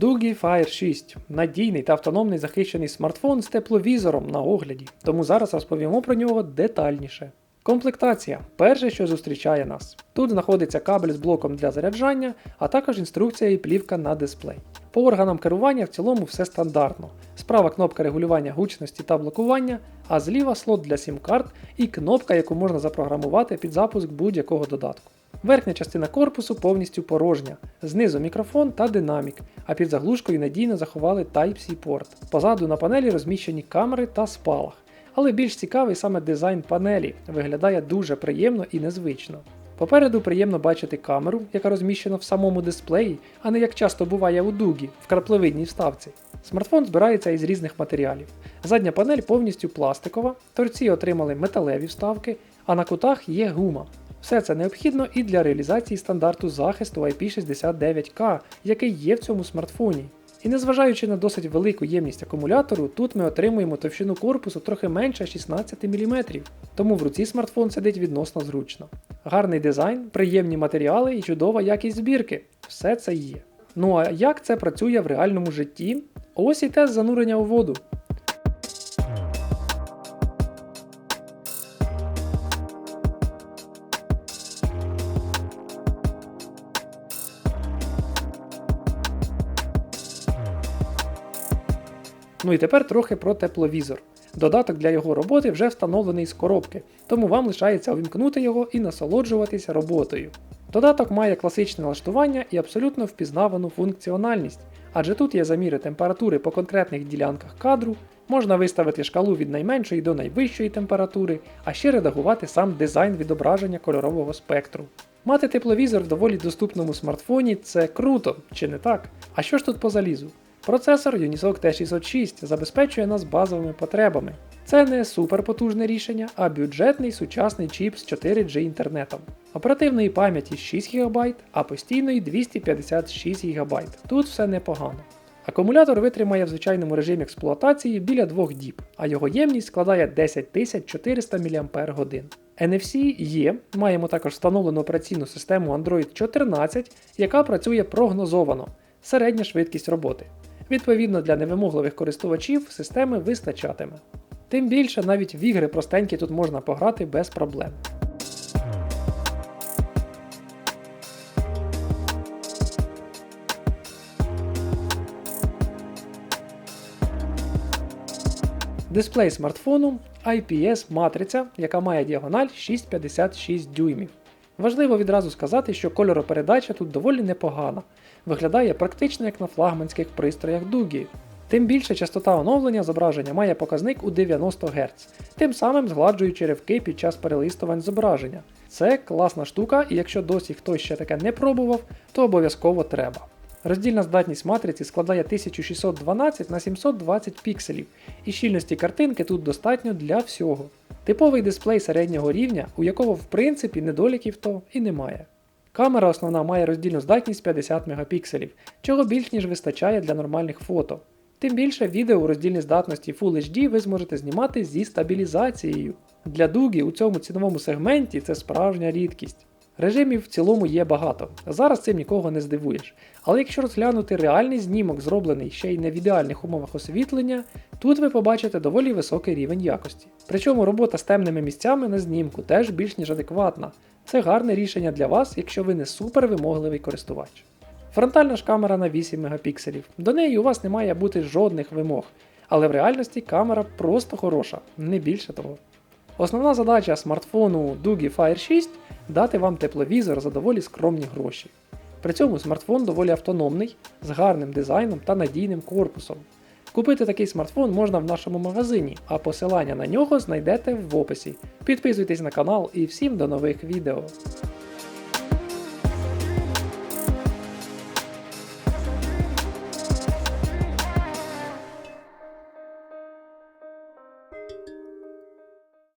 Doogie Fire 6 надійний та автономний захищений смартфон з тепловізором на огляді, тому зараз розповімо про нього детальніше. Комплектація перше, що зустрічає нас. Тут знаходиться кабель з блоком для заряджання, а також інструкція і плівка на дисплей. По органам керування в цілому все стандартно. Справа кнопка регулювання гучності та блокування, а зліва слот для сім-карт і кнопка, яку можна запрограмувати під запуск будь-якого додатку. Верхня частина корпусу повністю порожня, знизу мікрофон та динамік, а під заглушкою надійно заховали Type-C порт. Позаду на панелі розміщені камери та спалах. Але більш цікавий саме дизайн панелі, виглядає дуже приємно і незвично. Попереду приємно бачити камеру, яка розміщена в самому дисплеї, а не як часто буває у дугі в краплевидній вставці. Смартфон збирається із різних матеріалів. Задня панель повністю пластикова, торці отримали металеві вставки, а на кутах є гума. Все це необхідно і для реалізації стандарту захисту IP69K, який є в цьому смартфоні. І незважаючи на досить велику ємність акумулятору, тут ми отримуємо товщину корпусу трохи менше 16 мм, тому в руці смартфон сидить відносно зручно. Гарний дизайн, приємні матеріали і чудова якість збірки. Все це є. Ну а як це працює в реальному житті? Ось і тест занурення у воду. Ну і тепер трохи про тепловізор. Додаток для його роботи вже встановлений з коробки, тому вам лишається увімкнути його і насолоджуватися роботою. Додаток має класичне налаштування і абсолютно впізнавану функціональність, адже тут є заміри температури по конкретних ділянках кадру, можна виставити шкалу від найменшої до найвищої температури, а ще редагувати сам дизайн відображення кольорового спектру. Мати тепловізор в доволі доступному смартфоні це круто, чи не так? А що ж тут по залізу? Процесор Unisoc T606 забезпечує нас базовими потребами. Це не суперпотужне рішення, а бюджетний сучасний чіп з 4G інтернетом. Оперативної пам'яті 6 ГБ, а постійної 256 ГБ. Тут все непогано. Акумулятор витримає в звичайному режимі експлуатації біля 2 діб, а його ємність складає 10400 мАч. NFC є, маємо також встановлену операційну систему Android 14, яка працює прогнозовано, середня швидкість роботи. Відповідно для невимогливих користувачів системи вистачатиме. Тим більше навіть в ігри простенькі тут можна пограти без проблем. Дисплей смартфону IPS матриця, яка має діагональ 6,56 дюймів. Важливо відразу сказати, що кольоропередача тут доволі непогана, виглядає практично як на флагманських пристроях Дугі. Тим більше частота оновлення зображення має показник у 90 Гц, тим самим згладжуючи ривки під час перелистувань зображення. Це класна штука, і якщо досі хтось ще таке не пробував, то обов'язково треба. Роздільна здатність матриці складає 1612 на 720 пікселів, і щільності картинки тут достатньо для всього. Типовий дисплей середнього рівня, у якого в принципі недоліків то і немає. Камера основна має роздільну здатність 50 Мп, чого більш ніж вистачає для нормальних фото. Тим більше відео у роздільній здатності Full HD ви зможете знімати зі стабілізацією. Для Дугі у цьому ціновому сегменті це справжня рідкість. Режимів в цілому є багато, зараз цим нікого не здивуєш. Але якщо розглянути реальний знімок, зроблений ще й не в ідеальних умовах освітлення, тут ви побачите доволі високий рівень якості. Причому робота з темними місцями на знімку теж більш ніж адекватна. Це гарне рішення для вас, якщо ви не супервимогливий користувач. Фронтальна ж камера на 8 мегапікселів. До неї у вас не має бути жодних вимог, але в реальності камера просто хороша, не більше того. Основна задача смартфону Doogie Fire 6 дати вам тепловізор за доволі скромні гроші. При цьому смартфон доволі автономний, з гарним дизайном та надійним корпусом. Купити такий смартфон можна в нашому магазині, а посилання на нього знайдете в описі. Підписуйтесь на канал і всім до нових відео.